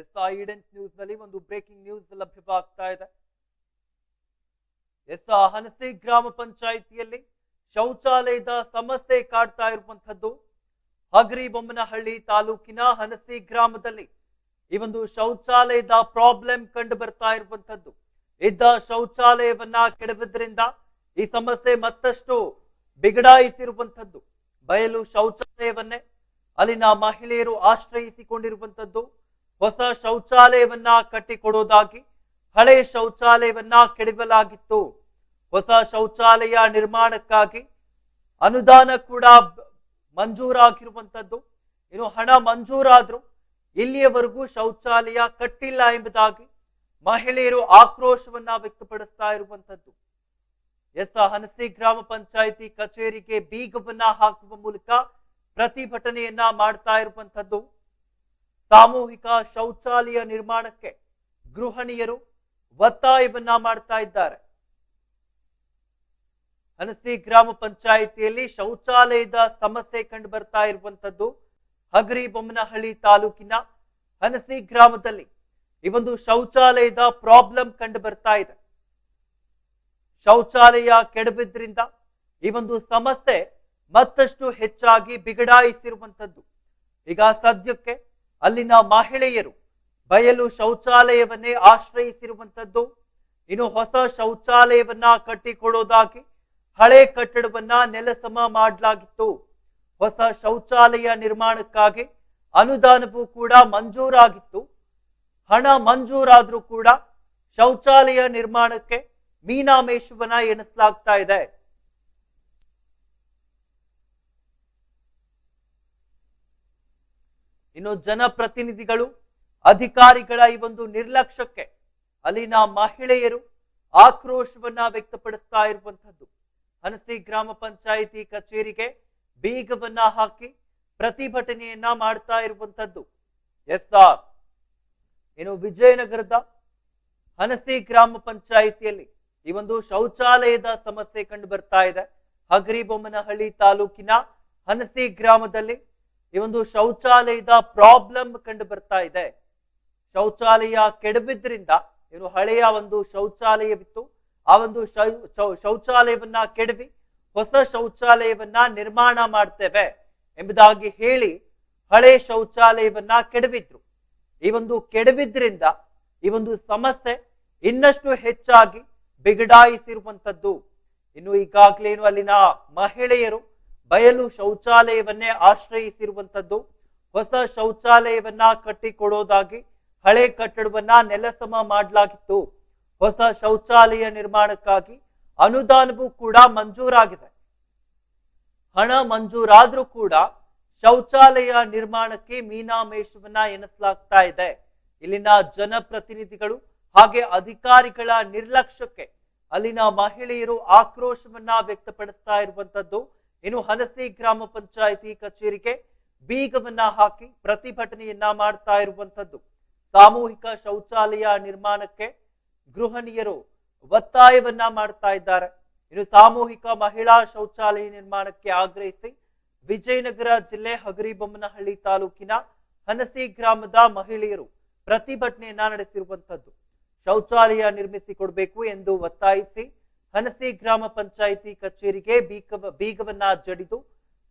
S ಐಡೆನ್ಸ್ ನ್ಯೂಸ್ನಲ್ಲಿ ಒಂದು breaking news ಲಭ್ಯವಾಗ್ತಾ ಇದೆ. S ಹನಸಿ ಗ್ರಾಮ ಪಂಚಾಯಿತಿಯಲ್ಲಿ ಶೌಚಾಲಯದ ಸಮಸ್ಯೆ ಕಾಡ್ತಾ ಇರುವಂತದ್ದು ಹಗರಿ ಬೊಮ್ಮನಹಳ್ಳಿ ತಾಲೂಕಿನ ಹನಸಿ ಗ್ರಾಮದಲ್ಲಿ ಈ ಒಂದು ಶೌಚಾಲಯದ ಪ್ರಾಬ್ಲಮ್ ಕಂಡು ಬರ್ತಾ ಇರುವಂತದ್ದು ಇದ್ದ ಶೌಚಾಲಯವನ್ನ ಕೆಡವಿದ್ರಿಂದ ಈ ಸಮಸ್ಯೆ ಮತ್ತಷ್ಟು ಬಿಗಡಾಯಿಸಿರುವಂತದ್ದು ಬಯಲು ಶೌಚಾಲಯವನ್ನೇ ಅಲ್ಲಿನ ಮಹಿಳೆಯರು ಆಶ್ರಯಿಸಿಕೊಂಡಿರುವಂತದ್ದು ಹೊಸ ಶೌಚಾಲಯವನ್ನ ಕಟ್ಟಿಕೊಡೋದಾಗಿ, ಹಳೆ ಶೌಚಾಲಯವನ್ನ ಕೆಡವಲಾಗಿತ್ತು. ಹೊಸ ಶೌಚಾಲಯ ನಿರ್ಮಾಣಕ್ಕಾಗಿ ಅನುದಾನ ಕೂಡ ಮಂಜೂರಾಗಿರುವಂತದ್ದು. ಇನ್ನು ಹಣ ಮಂಜೂರಾದ್ರೂ ಇಲ್ಲಿಯವರೆಗೂ ಶೌಚಾಲಯ ಕಟ್ಟಿಲ್ಲ ಎಂಬುದಾಗಿ ಮಹಿಳೆಯರು ಆಕ್ರೋಶವನ್ನ ವ್ಯಕ್ತಪಡಿಸ್ತಾ ಇರುವಂತದ್ದು. ಎಸ್ ಹನಸಿ ಗ್ರಾಮ ಪಂಚಾಯಿತಿ ಕಚೇರಿಗೆ ಬೀಗವನ್ನ ಹಾಕುವ ಮೂಲಕ ಪ್ರತಿಭಟನೆಯನ್ನ ಮಾಡ್ತಾ ಇರುವಂತದ್ದು. ಸಾಮೂಹಿಕ ಶೌಚಾಲಯ ನಿರ್ಮಾಣಕ್ಕೆ ಗೃಹಿಣಿಯರು ಒತ್ತಾಯವನ್ನ ಮಾಡ್ತಾ ಇದ್ದಾರೆ. ಹನಸಿ ಗ್ರಾಮ ಪಂಚಾಯಿತಿಯಲ್ಲಿ ಶೌಚಾಲಯದ ಸಮಸ್ಯೆ ಕಂಡು ಬರ್ತಾ ಇರುವಂತದ್ದು ಹಗರಿ ಬೊಮ್ಮನಹಳ್ಳಿ ತಾಲೂಕಿನ ಹನಸಿ ಗ್ರಾಮದಲ್ಲಿ ಈ ಒಂದು ಶೌಚಾಲಯದ ಪ್ರಾಬ್ಲಮ್ ಕಂಡು ಬರ್ತಾ ಇದೆ. ಶೌಚಾಲಯ ಕೆಡವಿದ್ರಿಂದ ಈ ಒಂದು ಸಮಸ್ಯೆ ಮತ್ತಷ್ಟು ಹೆಚ್ಚಾಗಿ ಬಿಗಡಾಯಿಸಿರುವಂತದ್ದು ಈಗ ಸದ್ಯಕ್ಕೆ ಅಲ್ಲಿನ ಮಹಿಳೆಯರು ಬಯಲು ಶೌಚಾಲಯವನ್ನೇ ಆಶ್ರಯಿಸಿರುವಂಥದ್ದು. ಇನ್ನು ಹೊಸ ಶೌಚಾಲಯವನ್ನ ಕಟ್ಟಿಕೊಡೋದಾಗಿ ಹಳೆ ಕಟ್ಟಡವನ್ನ ನೆಲಸಮ ಮಾಡಲಾಗಿತ್ತು. ಹೊಸ ಶೌಚಾಲಯ ನಿರ್ಮಾಣಕ್ಕಾಗಿ ಅನುದಾನವೂ ಕೂಡ ಮಂಜೂರಾಗಿತ್ತು. ಹಣ ಮಂಜೂರಾದ್ರೂ ಕೂಡ ಶೌಚಾಲಯ ನಿರ್ಮಾಣಕ್ಕೆ ಮೀನಾಮೇಶವನ್ನ ಎಣಿಸಲಾಗ್ತಾ ಇದೆ. ಇನ್ನು ಜನಪ್ರತಿನಿಧಿಗಳು, ಅಧಿಕಾರಿಗಳ ಈ ಒಂದು ನಿರ್ಲಕ್ಷ್ಯಕ್ಕೆ ಅಲ್ಲಿನ ಮಹಿಳೆಯರು ಆಕ್ರೋಶವನ್ನ ವ್ಯಕ್ತಪಡಿಸ್ತಾ ಇರುವಂತದ್ದು ಹನಸಿ ಗ್ರಾಮ ಪಂಚಾಯಿತಿ ಕಚೇರಿಗೆ ಬೀಗವನ್ನ ಹಾಕಿ ಪ್ರತಿಭಟನೆಯನ್ನ ಮಾಡ್ತಾ ಇರುವಂತದ್ದು ಎಸ್ ಆರ್. ಇನ್ನು ವಿಜಯನಗರದ ಹನಸಿ ಗ್ರಾಮ ಪಂಚಾಯಿತಿಯಲ್ಲಿ ಈ ಒಂದು ಶೌಚಾಲಯದ ಸಮಸ್ಯೆ ಕಂಡು ಬರ್ತಾ ಇದೆ. ಹಗರಿಬೊಮ್ಮನಹಳ್ಳಿ ತಾಲೂಕಿನ ಹನಸಿ ಗ್ರಾಮದಲ್ಲಿ ಈ ಒಂದು ಶೌಚಾಲಯದ ಪ್ರಾಬ್ಲಮ್ ಕಂಡು ಬರ್ತಾ ಇದೆ. ಶೌಚಾಲಯ ಕೆಡವಿದ್ರಿಂದ ಏನು ಹಳೆಯ ಒಂದು ಶೌಚಾಲಯವಿತ್ತು. ಆ ಒಂದು ಶೌಚಾಲಯವನ್ನ ಕೆಡವಿ ಹೊಸ ಶೌಚಾಲಯವನ್ನ ನಿರ್ಮಾಣ ಮಾಡ್ತೇವೆ ಎಂಬುದಾಗಿ ಹೇಳಿ ಹಳೆ ಶೌಚಾಲಯವನ್ನ ಕೆಡವಿದ್ರು. ಈ ಒಂದು ಕೆಡವಿದ್ರಿಂದ ಈ ಒಂದು ಸಮಸ್ಯೆ ಇನ್ನಷ್ಟು ಹೆಚ್ಚಾಗಿ ಬಿಗಡಾಯಿಸಿರುವಂತದ್ದು ಇನ್ನು ಈಗಾಗಲೇನು ಅಲ್ಲಿನ ಮಹಿಳೆಯರು ಬಯಲು ಶೌಚಾಲಯವನ್ನೇ ಆಶ್ರಯಿಸಿರುವಂತದ್ದು ಹೊಸ ಶೌಚಾಲಯವನ್ನ ಕಟ್ಟಿಕೊಡೋದಾಗಿ, ಹಳೆ ಕಟ್ಟಡವನ್ನ ನೆಲಸಮ ಮಾಡಲಾಗಿತ್ತು. ಹೊಸ ಶೌಚಾಲಯ ನಿರ್ಮಾಣಕ್ಕಾಗಿ ಅನುದಾನವೂ ಕೂಡ ಮಂಜೂರಾಗಿದೆ. ಹಣ ಮಂಜೂರಾದ್ರೂ ಕೂಡ ಶೌಚಾಲಯ ನಿರ್ಮಾಣಕ್ಕೆ ಮೀನಾಮೇಷವನ್ನ ಎನಿಸಲಾಗ್ತಾ ಇದೆ. ಇಲ್ಲಿನ ಜನಪ್ರತಿನಿಧಿಗಳು ಹಾಗೆ ಅಧಿಕಾರಿಗಳ ನಿರ್ಲಕ್ಷ್ಯಕ್ಕೆ ಅಲ್ಲಿನ ಮಹಿಳೆಯರು ಆಕ್ರೋಶವನ್ನ ವ್ಯಕ್ತಪಡಿಸ್ತಾ ಇರುವಂತದ್ದು ಇನ್ನು ಹನಸಿ ಗ್ರಾಮ ಪಂಚಾಯಿತಿ ಕಚೇರಿಗೆ ಬೀಗವನ್ನ ಹಾಕಿ ಪ್ರತಿಭಟನೆಯನ್ನ ಮಾಡ್ತಾ ಇರುವಂತದ್ದು ಸಾಮೂಹಿಕ ಶೌಚಾಲಯ ನಿರ್ಮಾಣಕ್ಕೆ ಗೃಹಣಿಯರು ಒತ್ತಾಯವನ್ನ ಮಾಡ್ತಾ ಇದ್ದಾರೆ. ಇನ್ನು ಸಾಮೂಹಿಕ ಮಹಿಳಾ ಶೌಚಾಲಯ ನಿರ್ಮಾಣಕ್ಕೆ ಆಗ್ರಹಿಸಿ ವಿಜಯನಗರ ಜಿಲ್ಲೆ ಹಗರಿಬೊಮ್ಮನಹಳ್ಳಿ ತಾಲೂಕಿನ ಹನಸಿ ಗ್ರಾಮದ ಮಹಿಳೆಯರು ಪ್ರತಿಭಟನೆಯನ್ನ ನಡೆಸಿರುವಂತದ್ದು ಶೌಚಾಲಯ ನಿರ್ಮಿಸಿ ಕೊಡಬೇಕು ಎಂದು ಒತ್ತಾಯಿಸಿ ಹನಸಿ ಗ್ರಾಮ ಪಂಚಾಯಿತಿ ಕಚೇರಿಗೆ ಬೀಗ ಬೀಗವನ್ನ ಜಡಿದು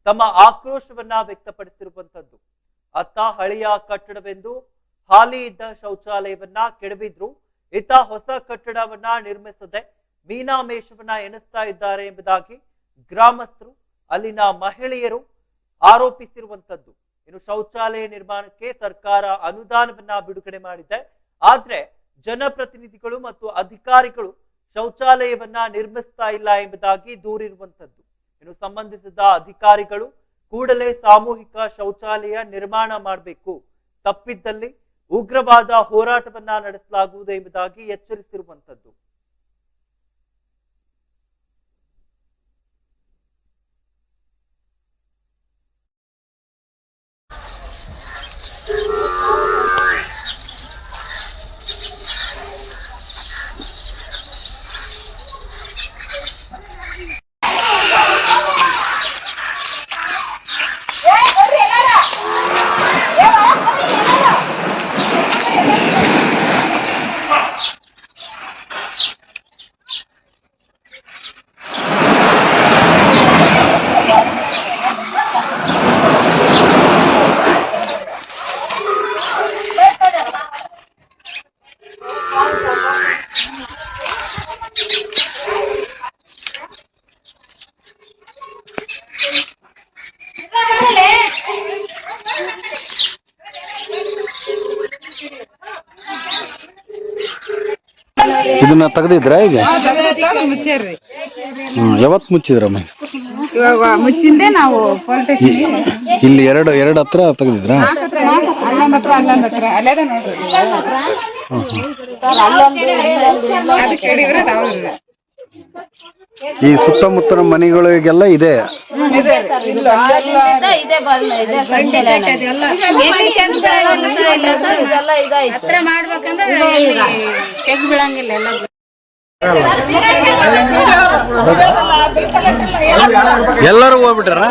ತಮ್ಮ ಆಕ್ರೋಶವನ್ನ ವ್ಯಕ್ತಪಡಿಸಿರುವಂತದ್ದು ಅತ್ತ ಹಳೆಯ ಕಟ್ಟಡವೆಂದು ಹಾಲಿ ಇದ್ದ ಶೌಚಾಲಯವನ್ನ ಕೆಡವಿದ್ರು. ಇತ್ತ ಹೊಸ ಕಟ್ಟಡವನ್ನ ನಿರ್ಮಿಸದೆ ಮೀನಾಮೇಷವನ್ನ ಎಣಿಸ್ತಾ ಇದ್ದಾರೆ ಎಂಬುದಾಗಿ ಗ್ರಾಮಸ್ಥರು, ಅಲ್ಲಿನ ಮಹಿಳೆಯರು ಆರೋಪಿಸಿರುವಂತದ್ದು ಇನ್ನು ಶೌಚಾಲಯ ನಿರ್ಮಾಣಕ್ಕೆ ಸರ್ಕಾರ ಅನುದಾನವನ್ನ ಬಿಡುಗಡೆ ಮಾಡಿದೆ. ಆದ್ರೆ ಜನಪ್ರತಿನಿಧಿಗಳು ಮತ್ತು ಅಧಿಕಾರಿಗಳು ಶೌಚಾಲಯವನ್ನ ನಿರ್ಮಿಸ್ತಾ ಇಲ್ಲ ಎಂಬುದಾಗಿ ದೂರಿರುವಂತದ್ದು ಇನ್ನು ಸಂಬಂಧಿಸಿದ ಅಧಿಕಾರಿಗಳು ಕೂಡಲೇ ಸಾಮೂಹಿಕ ಶೌಚಾಲಯ ನಿರ್ಮಾಣ ಮಾಡಬೇಕು. ತಪ್ಪಿದ್ದಲ್ಲಿ ಉಗ್ರವಾದ ಹೋರಾಟವನ್ನ ನಡೆಸಲಾಗುವುದು ಎಂಬುದಾಗಿ ಎಚ್ಚರಿಸಿರುವಂತದ್ದು ತೆಗ್ದಿದ್ರ ಈಗ ಯಾವತ್ ಮುಚ್ಚಿದ್ರಮ್ಮ? ಇವಾಗ ಮುಚ್ಚಿಂದೆ ನಾವು ಇಲ್ಲಿ ಎರಡು ಎರಡು ಹತ್ರ ತೆಗ್ದಿದ್ರ ಈ ಸುತ್ತಮುತ್ತಲ ಮನೆಗಳಿಗೆಲ್ಲ ಇದೆ. ಮಾಡ್ಬೇಕಂದ್ರೆ ಕೆಗ್ ಬೀಳಂಗಿಲ್ಲ ಎಲ್ಲ. ಎಲ್ಲರೂ ಹೋಗ್ಬಿಟ್ರ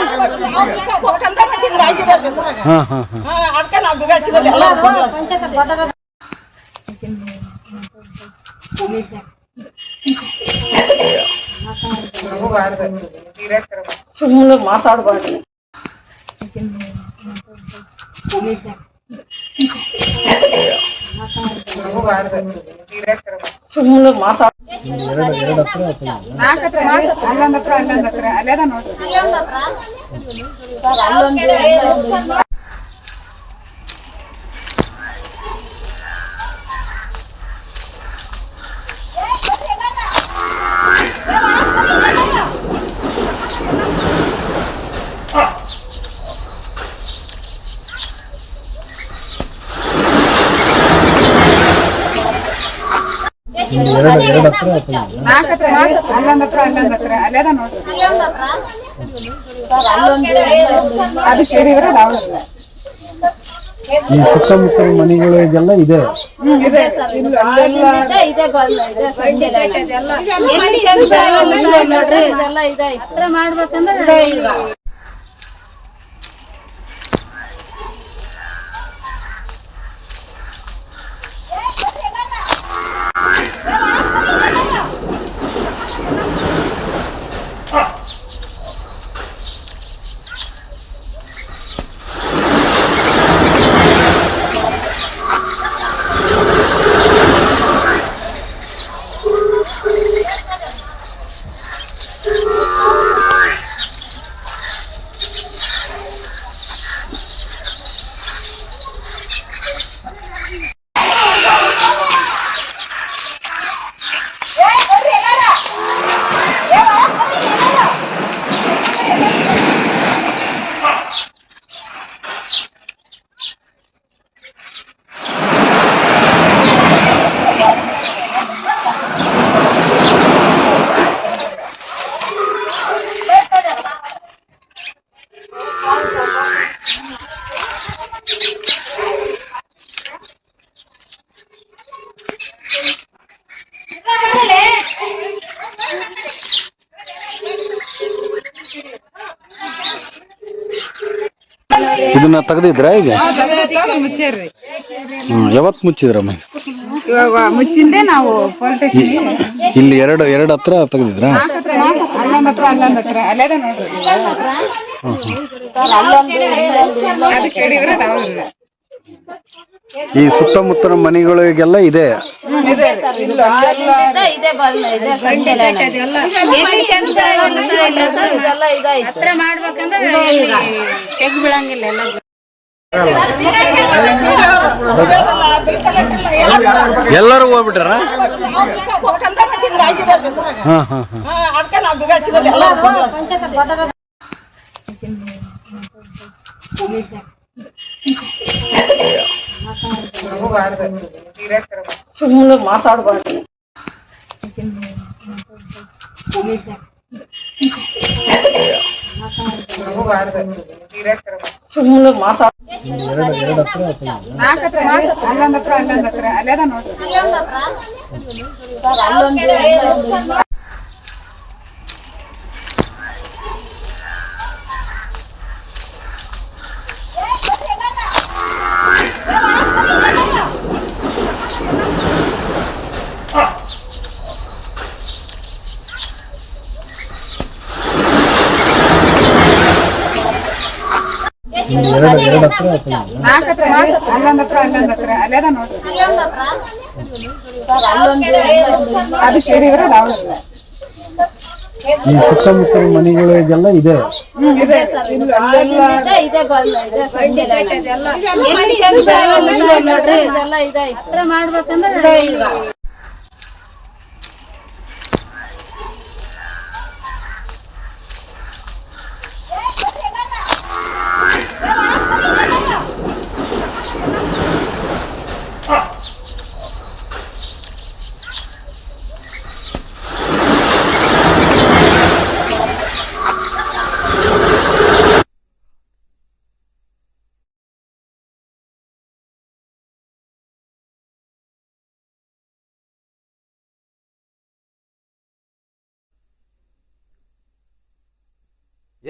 ಸುಮ್ಮನೆ ಮಾತಾಡ್ಬಾರ್ದು. ಸುಮ್ಮನೆ ಮಾತಾಡ್ ನಾಲ್ಕು ಹತ್ರ ಅಲ್ಲೊಂದ್ ಹತ್ರ ಅಲ್ಲೊಂದ್ ಹತ್ರ ಅಲ್ಲೇದ ನೋಡ್ರಿ ನಾಲ್ಕು ಹತ್ರ ಅಲ್ಲೊಂದ್ ಹತ್ರ ಅಲ್ಲೊಂದ್ ಹತ್ರ ಅಲ್ಲೇದ ನೋಡ್ರಿ ಅದಕ್ಕೆ ಹೇಳಿದ್ರೆ ಅವ್ರ ಈ ಸುತ್ತಮುತ್ತಲ ಮನೆಗಳಿಗೆಲ್ಲ ಇದೆ. ಇದೆ ಇಲ್ಲ ಅಲ್ಲೆಲ್ಲ ಇದೆ ಇದೆ ಬಂದ ಇದೆ ಸಂಚಲನ ನೋಡ್ರಿ ಇದೆಲ್ಲ ಇದಾಯ್ತು ಮಾಡ್ಬೇಕಂದ್ರೆ ಇದನ್ನ ತೆಗ್ದಿದ್ರ ಈಗ? ಮುಚ್ಚೇರ್ರಿ? ಹ್ಮ್ ಯಾವತ್ ಮುಚ್ಚಿದ್ರಮ್ಮ ಇವಾಗ ಮುಚ್ಚಿಂದೆ ನಾವು ಪೊಲೀಸ್ ಸ್ಟೇಷನ್ ಇಲ್ಲಿ ಎರಡು ಎರಡು ಹತ್ರ ತೆಗ್ದಿದ್ರ ಅಲ್ಲೊಂದ್ ಹತ್ರ ಅಲ್ಲೊಂದ್ ಹತ್ರ ಅಲ್ಲೇದ ನೋಡ್ರಿ. ಅದಕ್ಕೆ ಹೇಳಿದ್ರೆ ಅವ್ರ ಈ ಸುತ್ತಮುತ್ತಲ ಮನೆಗಳಿಗೆಲ್ಲ ಇದೆ. ಮಾಡ್ಬೇಕಂದ್ರೆ ಹೆಗ್ ಬಿಡಂಗಿಲ್ಲ ಎಲ್ಲ ಎಲ್ಲರೂ ಹೋಗ್ಬಿಟ್ರ ಸುಮ್ಮನೆ ಮಾತಾಡ್ಬಾರ್ದು. ಸುಮ್ಮನೆ ಮಾತಾಡ್ ನಾಲ್ಕು ಹತ್ರ ಅಲ್ಲೊಂದ್ ಹತ್ರ ಅಲ್ಲೊಂದ್ ಹತ್ರ ಅಲ್ಲೇದ ನೋಡ್ರಿ ನಾಲ್ಕು ಹತ್ರ ಅಲ್ಲೊಂದ್ ಹತ್ರ ಅಲ್ಲೊಂದ್ ಹತ್ರ ಅಲ್ಲೇದ ನೋಡ್ರಿ ಅದಕ್ಕೆ ಮನೆಗಳು ಇದೆಲ್ಲ ಈ ಸುತ್ತಮುತ್ತಲ ಮನೆಗಳಿಗೆಲ್ಲ ಇದೆ ಇದೆ ಇಲ್ಲ ಅಲ್ಲೆಲ್ಲ ಇದೆ ಇದೆ ಬಂದ ಇದೆ ಸಂಚಲನ ನೋಡ್ರಿ ಇದೆಲ್ಲ ಇದಾಯ್ತು ಮಾಡ್ಬೇಕಂದ್ರೆ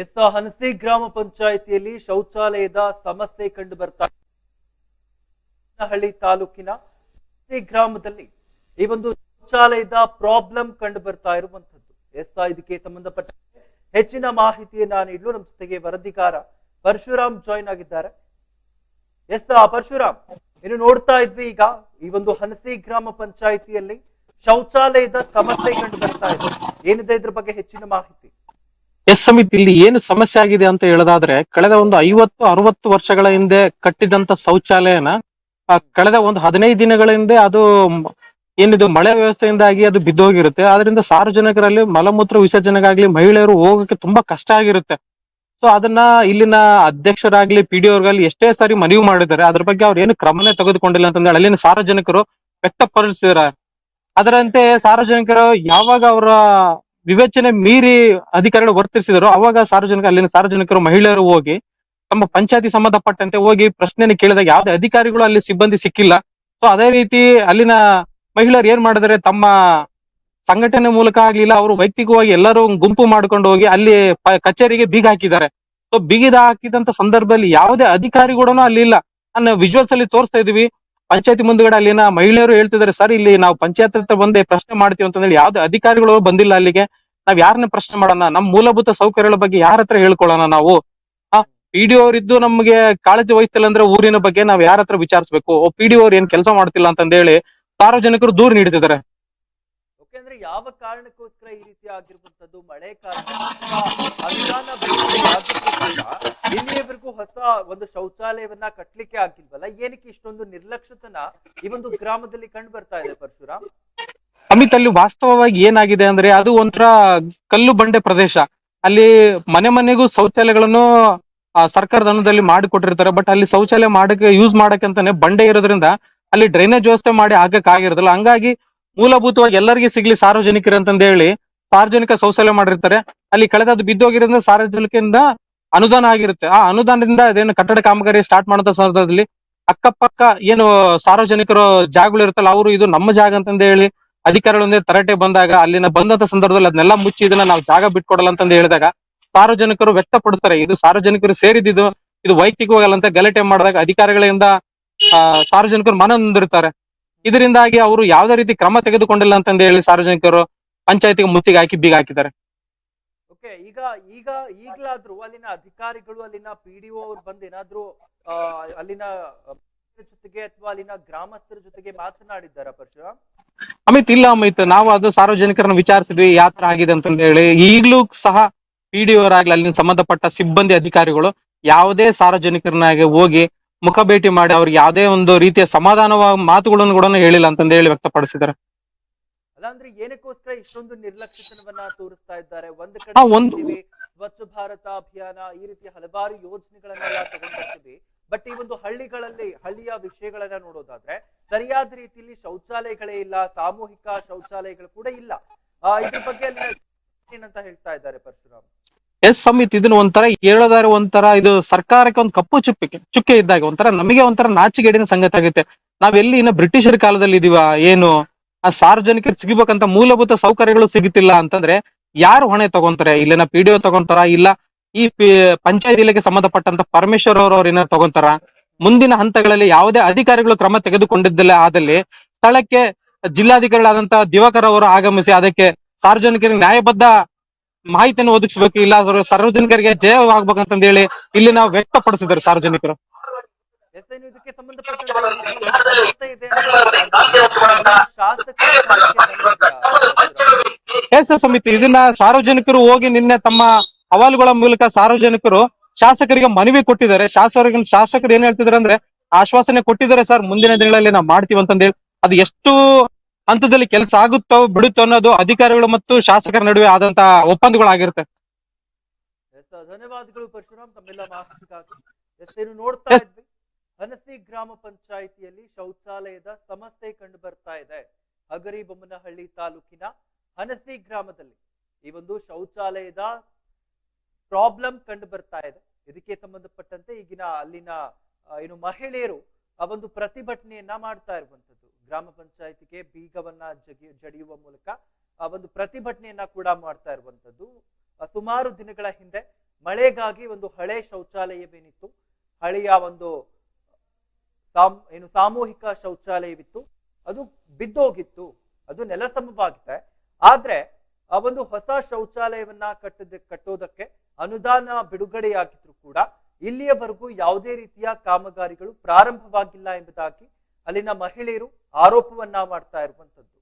ಎಸ್ ಹನಸೆ ಗ್ರಾಮ ಪಂಚಾಯಿತಿಯಲ್ಲಿ ಶೌಚಾಲಯದ ಸಮಸ್ಯೆ ಕಂಡು ಬರ್ತಾ. ಹಳ್ಳಿ ತಾಲೂಕಿನ ಗ್ರಾಮದಲ್ಲಿ ಈ ಒಂದು ಶೌಚಾಲಯದ ಪ್ರಾಬ್ಲಮ್ ಕಂಡು ಬರ್ತಾ ಇರುವಂತದ್ದು ಎಸ್ ಇದಕ್ಕೆ ಸಂಬಂಧಪಟ್ಟ ಹೆಚ್ಚಿನ ಮಾಹಿತಿಯನ್ನ ನೀಡಲು ನಮ್ಮ ಜೊತೆಗೆ ವರದಿಗಾರ ಪರಶುರಾಮ್ ಜಾಯ್ನ್ ಆಗಿದ್ದಾರೆ. ಎಸ್ ಪರಶುರಾಮ್, ಇನ್ನು ನೋಡ್ತಾ ಇದ್ವಿ ಈಗ ಈ ಒಂದು ಹನಸಿ ಗ್ರಾಮ ಪಂಚಾಯಿತಿಯಲ್ಲಿ ಶೌಚಾಲಯದ ಸಮಸ್ಯೆ ಕಂಡು ಬರ್ತಾ ಇದೆ. ಏನಿದೆ ಇದ್ರ ಬಗ್ಗೆ ಹೆಚ್ಚಿನ ಮಾಹಿತಿ? ಎಸ್ ಸಮಿತಿ ಇಲ್ಲಿ ಏನು ಸಮಸ್ಯೆ ಆಗಿದೆ ಅಂತ ಹೇಳೋದಾದ್ರೆ, ಕಳೆದ ಒಂದು ಐವತ್ತು, ಅರವತ್ತು ವರ್ಷಗಳ ಹಿಂದೆ ಕಟ್ಟಿದಂತ ಶೌಚಾಲಯನ ಕಳೆದ ಒಂದು ಹದಿನೈದು ದಿನಗಳ ಹಿಂದೆ ಅದು ಏನಿದು ಮಳೆ ವ್ಯವಸ್ಥೆಯಿಂದಾಗಿ ಅದು ಬಿದ್ದೋಗಿರುತ್ತೆ. ಆದ್ರಿಂದ ಸಾರ್ವಜನಿಕರಲ್ಲಿ ಮಲಮೂತ್ರ ವಿಸರ್ಜನೆಗಾಗ್ಲಿ ಮಹಿಳೆಯರು ಹೋಗಕ್ಕೆ ತುಂಬಾ ಕಷ್ಟ ಆಗಿರುತ್ತೆ. ಸೊ ಅದನ್ನ ಇಲ್ಲಿನ ಅಧ್ಯಕ್ಷರಾಗ್ಲಿ, ಪಿ ಡಿ ಅವ್ರಿಗಾಗ್ಲಿ ಎಷ್ಟೇ ಸಾರಿ ಮನವಿ ಮಾಡಿದ್ದಾರೆ. ಅದ್ರ ಬಗ್ಗೆ ಅವ್ರು ಏನು ಕ್ರಮನೇ ತೆಗೆದುಕೊಂಡಿಲ್ಲ ಅಂತಂದ್ರೆ ಅಲ್ಲಿನ ಸಾರ್ವಜನಿಕರು ವ್ಯಕ್ತಪಡಿಸಿದ್ರೆ ಅದರಂತೆ ಸಾರ್ವಜನಿಕರು ಯಾವಾಗ ಅವರ ವಿವೇಚನೆ ಮೀರಿ ಅಧಿಕಾರಿಗಳು ವರ್ತಿಸಿದರು ಅವಾಗ ಸಾರ್ವಜನಿಕ, ಅಲ್ಲಿನ ಸಾರ್ವಜನಿಕರು, ಮಹಿಳೆಯರು ಹೋಗಿ ತಮ್ಮ ಪಂಚಾಯತಿ ಸಂಬಂಧಪಟ್ಟಂತೆ ಹೋಗಿ ಪ್ರಶ್ನೆಯನ್ನು ಕೇಳಿದಾಗ ಯಾವುದೇ ಅಧಿಕಾರಿಗಳು ಅಲ್ಲಿ ಸಿಬ್ಬಂದಿ ಸಿಕ್ಕಿಲ್ಲ. ಸೊ ಅದೇ ರೀತಿ ಅಲ್ಲಿನ ಮಹಿಳೆಯರು ಏನ್ ಮಾಡಿದರೆ ತಮ್ಮ ಸಂಘಟನೆ ಮೂಲಕ ಆಗ್ಲಿಲ್ಲ, ಅವರು ವೈಯಕ್ತಿಕವಾಗಿ ಎಲ್ಲರೂ ಗುಂಪು ಮಾಡ್ಕೊಂಡು ಹೋಗಿ ಅಲ್ಲಿ ಕಚೇರಿಗೆ ಬೀಗ ಹಾಕಿದ್ದಾರೆ. ಸೊ ಬೀಗಿದ ಹಾಕಿದಂತ ಸಂದರ್ಭದಲ್ಲಿ ಯಾವುದೇ ಅಧಿಕಾರಿ ಕೂಡ ಅಲ್ಲಿ ಇಲ್ಲ ವಿಜುವಲ್ಸ್ ಅಲ್ಲಿ ತೋರಿಸ್ತಾ ಇದೀವಿ ಪಂಚಾಯತಿ ಮುಂದ್ಗಡೆ ಅಲ್ಲಿನ ಮಹಿಳೆಯರು ಹೇಳ್ತಿದ್ದಾರೆ, ಸರ್, ಇಲ್ಲಿ ನಾವು ಪಂಚಾಯತ್ ಹತ್ರ ಬಂದೆ ಪ್ರಶ್ನೆ ಮಾಡ್ತೀವಿ ಅಂತಂದ್ರೆ ಯಾವ್ದು ಅಧಿಕಾರಿಗಳು ಬಂದಿಲ್ಲ ಅಲ್ಲಿಗೆ. ನಾವ್ ಯಾರನ್ನ ಪ್ರಶ್ನೆ ಮಾಡೋಣ? ನಮ್ಮ ಮೂಲಭೂತ ಸೌಕರ್ಯಗಳ ಬಗ್ಗೆ ಯಾರ ಹತ್ರ ಹೇಳ್ಕೊಳ್ಳೋಣ ನಾವು? ಪಿ ಡಿ ಅವರಿದ್ದು ನಮ್ಗೆ ಕಾಳಜಿ ವಹಿಸ್ತಿಲ್ಲ ಅಂದ್ರೆ ಊರಿನ ಬಗ್ಗೆ ನಾವ್ ಯಾರ ಹತ್ರ ವಿಚಾರಿಸ್ಬೇಕು? ಪಿ ಡಿ ಅವ್ರು ಏನ್ ಕೆಲಸ ಮಾಡ್ತಿಲ್ಲ ಅಂತಂದೇಳಿ ಸಾರ್ವಜನಿಕರು ದೂರ ನೀಡ್ತಿದ್ದಾರೆ. ಯಾವ ಕಾರಣಕ್ಕೋಸ್ಕರ ಈ ರೀತಿ ಆಗಿರುವಂತದ್ದು ಮಳೆ ಕೂಡ ಇಲ್ಲಿಯವರೆಗೂ ಹೊಸ ಒಂದು ಶೌಚಾಲಯವನ್ನ ಕಟ್ಟಲಿಕ್ಕೆ ಆಗಿಲ್ವಲ್ಲ? ಏನಕ್ಕೆ ಇಷ್ಟೊಂದು ನಿರ್ಲಕ್ಷ್ಯತನ ಈ ಒಂದು ಗ್ರಾಮದಲ್ಲಿ ಕಂಡು ಬರ್ತಾ ಇದೆ ಪರಶುರಾಮ್? ಅಮಿತ್, ಅಲ್ಲಿ ವಾಸ್ತವವಾಗಿ ಏನಾಗಿದೆ ಅಂದ್ರೆ ಅದು ಒಂಥರ ಕಲ್ಲು ಬಂಡೆ ಪ್ರದೇಶ. ಅಲ್ಲಿ ಮನೆ ಮನೆಗೂ ಶೌಚಾಲಯಗಳನ್ನು ಸರ್ಕಾರದ ಅನುದಾನದಲ್ಲಿ ಮಾಡಿಕೊಟ್ಟಿರ್ತಾರೆ. ಬಟ್ ಅಲ್ಲಿ ಶೌಚಾಲಯ ಮಾಡಕ್ಕೆ ಯೂಸ್ ಮಾಡಕ್ಕೆ ಅಂತಾನೆ ಬಂಡೆ ಇರೋದ್ರಿಂದ ಅಲ್ಲಿ ಡ್ರೈನೇಜ್ ವ್ಯವಸ್ಥೆ ಮಾಡಿ ಆಗಕ್ಕೆ ಆಗಿರೋದಿಲ್ಲ. ಹಂಗಾಗಿ ಮೂಲಭೂತವಾಗಿ ಎಲ್ಲರಿಗೂ ಸಿಗ್ಲಿ ಸಾರ್ವಜನಿಕರು ಅಂತಂದ ಹೇಳಿ ಸಾರ್ವಜನಿಕ ಶೌಚಾಲಯ ಮಾಡಿರ್ತಾರೆ. ಅಲ್ಲಿ ಕಳೆದದ್ದು ಬಿದ್ದೋಗಿರೋದ್ರಿಂದ ಸಾರ್ವಜನಿಕರಿಂದ ಅನುದಾನ ಆಗಿರುತ್ತೆ. ಆ ಅನುದಾನದಿಂದ ಅದೇನು ಕಟ್ಟಡ ಕಾಮಗಾರಿ ಸ್ಟಾರ್ಟ್ ಮಾಡೋ ಸಂದರ್ಭದಲ್ಲಿ ಅಕ್ಕಪಕ್ಕ ಏನು ಸಾರ್ವಜನಿಕರು ಜಾಗಗಳು ಇರುತ್ತಲ್ಲ, ಅವರು ಇದು ನಮ್ಮ ಜಾಗ ಅಂತಂದ ಹೇಳಿ ಅಧಿಕಾರಿಗಳೊಂದೇ ತರಟೆ ಬಂದಾಗ ಅಲ್ಲಿನ ಬಂದಂತ ಸಂದರ್ಭದಲ್ಲಿ ಅದನ್ನೆಲ್ಲ ಮುಚ್ಚಿ ಇದನ್ನ ನಾವು ಜಾಗ ಬಿಟ್ಕೊಡಲ್ಲ ಅಂತಂದು ಹೇಳಿದಾಗ ಸಾರ್ವಜನಿಕರು ವ್ಯಕ್ತಪಡಿಸ್ತಾರೆ, ಇದು ಸಾರ್ವಜನಿಕರು ಸೇರಿದ್ದು ಇದು ವೈಯಕ್ತಿಕವಾಗಲ್ಲ ಅಂತ ಗಲಾಟೆ ಮಾಡಿದಾಗ ಅಧಿಕಾರಿಗಳಿಂದ ಸಾರ್ವಜನಿಕರು ಮನ ನೊಂದಿರ್ತಾರೆ ಇದರಿಂದಾಗಿ ಅವರು ಯಾವುದೇ ರೀತಿ ಕ್ರಮ ತೆಗೆದುಕೊಂಡಿಲ್ಲ ಅಂತಂದು ಹೇಳಿ ಸಾರ್ವಜನಿಕರು ಪಂಚಾಯತಿಗೆ ಮುತ್ತಿಗೆ ಹಾಕಿ ಬೀಗ ಹಾಕಿದ್ದಾರೆ. ಓಕೆ ಈಗ ಈಗ ಈಗ್ಲಾದ್ರೂ ಅಲ್ಲಿನ ಅಧಿಕಾರಿಗಳು ಅಲ್ಲಿನ ಪಿ ಡಿ ಅವ್ರು ಬಂದು ಏನಾದ್ರೂ ಅಲ್ಲಿನ ಜೊತೆಗೆ ಅಥವಾ ಅಲ್ಲಿನ ಗ್ರಾಮಸ್ಥರ ಜೊತೆಗೆ ಮಾತನಾಡಿದ್ದಾರ ಪರಶುರಾಮ್? ಅಮಿತ್ ಇಲ್ಲ ಅಮಿತ್ ನಾವು ಅದು ಸಾರ್ವಜನಿಕರನ್ನ ವಿಚಾರಿಸಿದ್ವಿ ಯಾವ ತರ ಆಗಿದೆ ಅಂತಂದು ಹೇಳಿ. ಈಗಲೂ ಸಹ ಪಿ ಡಿ ಅವರಾಗ್ಲಿ ಅಲ್ಲಿನ ಸಂಬಂಧಪಟ್ಟ ಸಿಬ್ಬಂದಿ ಅಧಿಕಾರಿಗಳು ಯಾವುದೇ ಸಾರ್ವಜನಿಕರನ್ನಾಗಿ ಹೋಗಿ ಮುಖ ಭೇಟಿ ಮಾಡಿ ಅವ್ರಿಗೆ ಯಾವುದೇ ಒಂದು ರೀತಿಯ ಸಮಾಧಾನವಾದ ಮಾತುಗಳನ್ನು ಕೂಡ ಹೇಳಿಲ್ಲ ಅಂತಂದು ಹೇಳಿ ವ್ಯಕ್ತಪಡಿಸಿದ್ದಾರೆ. ಅಲ್ಲಾಂದ್ರೆ ಏನಕ್ಕೋಸ್ಕರ ಇಷ್ಟೊಂದು ನಿರ್ಲಕ್ಷ್ಯತನವನ್ನ ತೋರಿಸ್ತಾ ಇದ್ದಾರೆ? ಒಂದ್ ಕಡೆ ಸ್ವಚ್ಛ ಭಾರತ ಅಭಿಯಾನ ಈ ರೀತಿಯ ಹಲವಾರು ಯೋಜನೆಗಳನ್ನೆಲ್ಲ ತಗೊಂಡ್ಬರ್ತೀವಿ. ಬಟ್ ಈ ಒಂದು ಹಳ್ಳಿಗಳಲ್ಲಿ ಹಳ್ಳಿಯ ವಿಷಯಗಳನ್ನ ನೋಡೋದಾದ್ರೆ ಸರಿಯಾದ ರೀತಿಯಲ್ಲಿ ಶೌಚಾಲಯಗಳೇ ಇಲ್ಲ ಸಾಮೂಹಿಕ ಶೌಚಾಲಯಗಳು ಕೂಡ ಇಲ್ಲ. ಆ, ಇದ್ರ ಬಗ್ಗೆ ಅಲ್ಲಿ ಏನಂತ ಹೇಳ್ತಾ ಇದ್ದಾರೆ ಪರಶುರಾಮ್? ಎಸ್ ಸಮಿತ್ ಇದನ್ನ ಒಂಥರ ಹೇಳೋದಾರೆ ಒಂಥರ ಇದು ಸರ್ಕಾರಕ್ಕೆ ಒಂದು ಕಪ್ಪು ಚುಕ್ಕೆ ಚುಕ್ಕೆ ಇದ್ದಾಗ ಒಂಥರ ನಮಗೆ ಒಂಥರ ನಾಚಿಗೇಡಿನ ಸಂಗತಿ ಆಗುತ್ತೆ. ನಾವೆಲ್ಲಿ ಇನ್ನ ಬ್ರಿಟಿಷರ ಕಾಲದಲ್ಲಿ ಇದೀವ, ಏನು, ಆ ಸಾರ್ವಜನಿಕರು ಸಿಗಬೇಕಂತ ಮೂಲಭೂತ ಸೌಕರ್ಯಗಳು ಸಿಗುತ್ತಿಲ್ಲ ಅಂತಂದ್ರೆ ಯಾರು ಹೊಣೆ ತಗೊಂತಾರೆ? ಇಲ್ಲಿನ ಪಿ ಡಿ ತಗೊಂತಾರ? ಇಲ್ಲ, ಈ ಪಂಚಾಯತ್ ಇಲಾಖೆ ಸಂಬಂಧಪಟ್ಟಂತ ಪರಮೇಶ್ವರ್ ಅವರು ಅವ್ರ ಏನಾರು ತಗೊಂತಾರ? ಮುಂದಿನ ಹಂತಗಳಲ್ಲಿ ಯಾವುದೇ ಅಧಿಕಾರಿಗಳು ಕ್ರಮ ತೆಗೆದುಕೊಂಡಿದ್ದಿಲ್ಲ ಆದಲ್ಲಿ ಸ್ಥಳಕ್ಕೆ ಜಿಲ್ಲಾಧಿಕಾರಿಗಳಾದಂತಹ ದಿವಾಕರ್ ಅವರು ಆಗಮಿಸಿ ಅದಕ್ಕೆ ಸಾರ್ವಜನಿಕರಿಗೆ ನ್ಯಾಯಬದ್ಧ ಮಾಹಿತಿಯನ್ನು ಒದಗಿಸಬೇಕು ಇಲ್ಲ ಸಾರ್ವಜನಿಕರಿಗೆ ಜಯವಾಗಬೇಕಂತ ಹೇಳಿ ಇಲ್ಲಿ ನಾವು ವ್ಯಕ್ತಪಡಿಸಿದ್ರು ಸಾರ್ವಜನಿಕರು? ಎಸ್ ಸಮಿತಿ ಇದನ್ನ ಸಾರ್ವಜನಿಕರು ಹೋಗಿ ನಿನ್ನೆ ತಮ್ಮ ಅಹವಾಲುಗಳ ಮೂಲಕ ಸಾರ್ವಜನಿಕರು ಶಾಸಕರಿಗೆ ಮನವಿ ಕೊಟ್ಟಿದ್ದಾರೆ ಶಾಸಕರಿಗೆ ಶಾಸಕರು ಏನ್ ಹೇಳ್ತಿದಾರೆ ಅಂದ್ರೆ ಆಶ್ವಾಸನೆ ಕೊಟ್ಟಿದ್ದಾರೆ ಸರ್ ಮುಂದಿನ ದಿನಗಳಲ್ಲಿ ನಾವು ಮಾಡ್ತೀವಿ ಅಂತಂದೇಳಿ ಅದು ಎಷ್ಟು ಹಂತದಲ್ಲಿ ಕೆಲಸ ಆಗುತ್ತೋ ಬಿಡುತ್ತೋ ಅನ್ನೋದು ಅಧಿಕಾರಿಗಳು ಮತ್ತು ಶಾಸಕರ ನಡುವೆ ಆದಂತಹ ಒಪ್ಪಂದಗಳಾಗಿರುತ್ತೆ. ಧನ್ಯವಾದಗಳು ಪರಶುರಾಮ್. ತಮ್ಮೆಲ್ಲ ಮಾಹಿತಿಗಾಗಿ. ಎಸ್ ಏನು ನೋಡ್ತಾ. ಇದ್ವಿ. ಹನಸಿ ಗ್ರಾಮ ಪಂಚಾಯಿತಿಯಲ್ಲಿ ಶೌಚಾಲಯದ ಸಮಸ್ಯೆ ಕಂಡು ಬರ್ತಾ ಇದೆ. ಹಗರಿಬೊಮ್ಮನಹಳ್ಳಿ ತಾಲೂಕಿನ ಹನಸಿ ಗ್ರಾಮದಲ್ಲಿ ಈ ಒಂದು ಶೌಚಾಲಯದ ಪ್ರಾಬ್ಲಮ್ ಕಂಡು ಬರ್ತಾ ಇದೆ. ಇದಕ್ಕೆ ಸಂಬಂಧಪಟ್ಟಂತೆ ಈಗಿನ ಅಲ್ಲಿನ ಏನು ಮಹಿಳೆಯರು ಆ ಒಂದು ಪ್ರತಿಭಟನೆಯನ್ನ ಮಾಡ್ತಾ ಇರುವಂತದ್ದು ಗ್ರಾಮ ಪಂಚಾಯತಿಗೆ ಬೀಗವನ್ನ ಜಗಿ, ಜಡಿಯುವ ಮೂಲಕ ಆ ಒಂದು ಪ್ರತಿಭಟನೆಯನ್ನ ಕೂಡ ಮಾಡ್ತಾ ಇರುವಂತದ್ದು ಸುಮಾರು ದಿನಗಳ ಹಿಂದೆ ಮಳೆಗಾಗಿ ಒಂದು ಹಳೆ ಶೌಚಾಲಯವೇನಿತ್ತು. ಹಳೆಯ ಒಂದು ಸಾಮ್, ಏನು ಸಾಮೂಹಿಕ ಶೌಚಾಲಯವಿತ್ತು. ಅದು ಬಿದ್ದೋಗಿತ್ತು. ಅದು ನೆಲಸಮವಾಗಿದೆ ಆದ್ರೆ ಆ ಒಂದು ಹೊಸ ಶೌಚಾಲಯವನ್ನ ಕಟ್ಟದ, ಕಟ್ಟೋದಕ್ಕೆ ಅನುದಾನ ಬಿಡುಗಡೆಯಾಗಿದ್ರು ಕೂಡ ಇಲ್ಲಿಯವರೆಗೂ ಯಾವುದೇ ರೀತಿಯ ಕಾಮಗಾರಿಗಳು ಪ್ರಾರಂಭವಾಗಿಲ್ಲ ಎಂಬುದಾಗಿ ಅಲ್ಲಿನ ಮಹಿಳೆಯರು ಆರೋಪವನ್ನ ಮಾಡ್ತಾ ಇರುವಂತದ್ದು.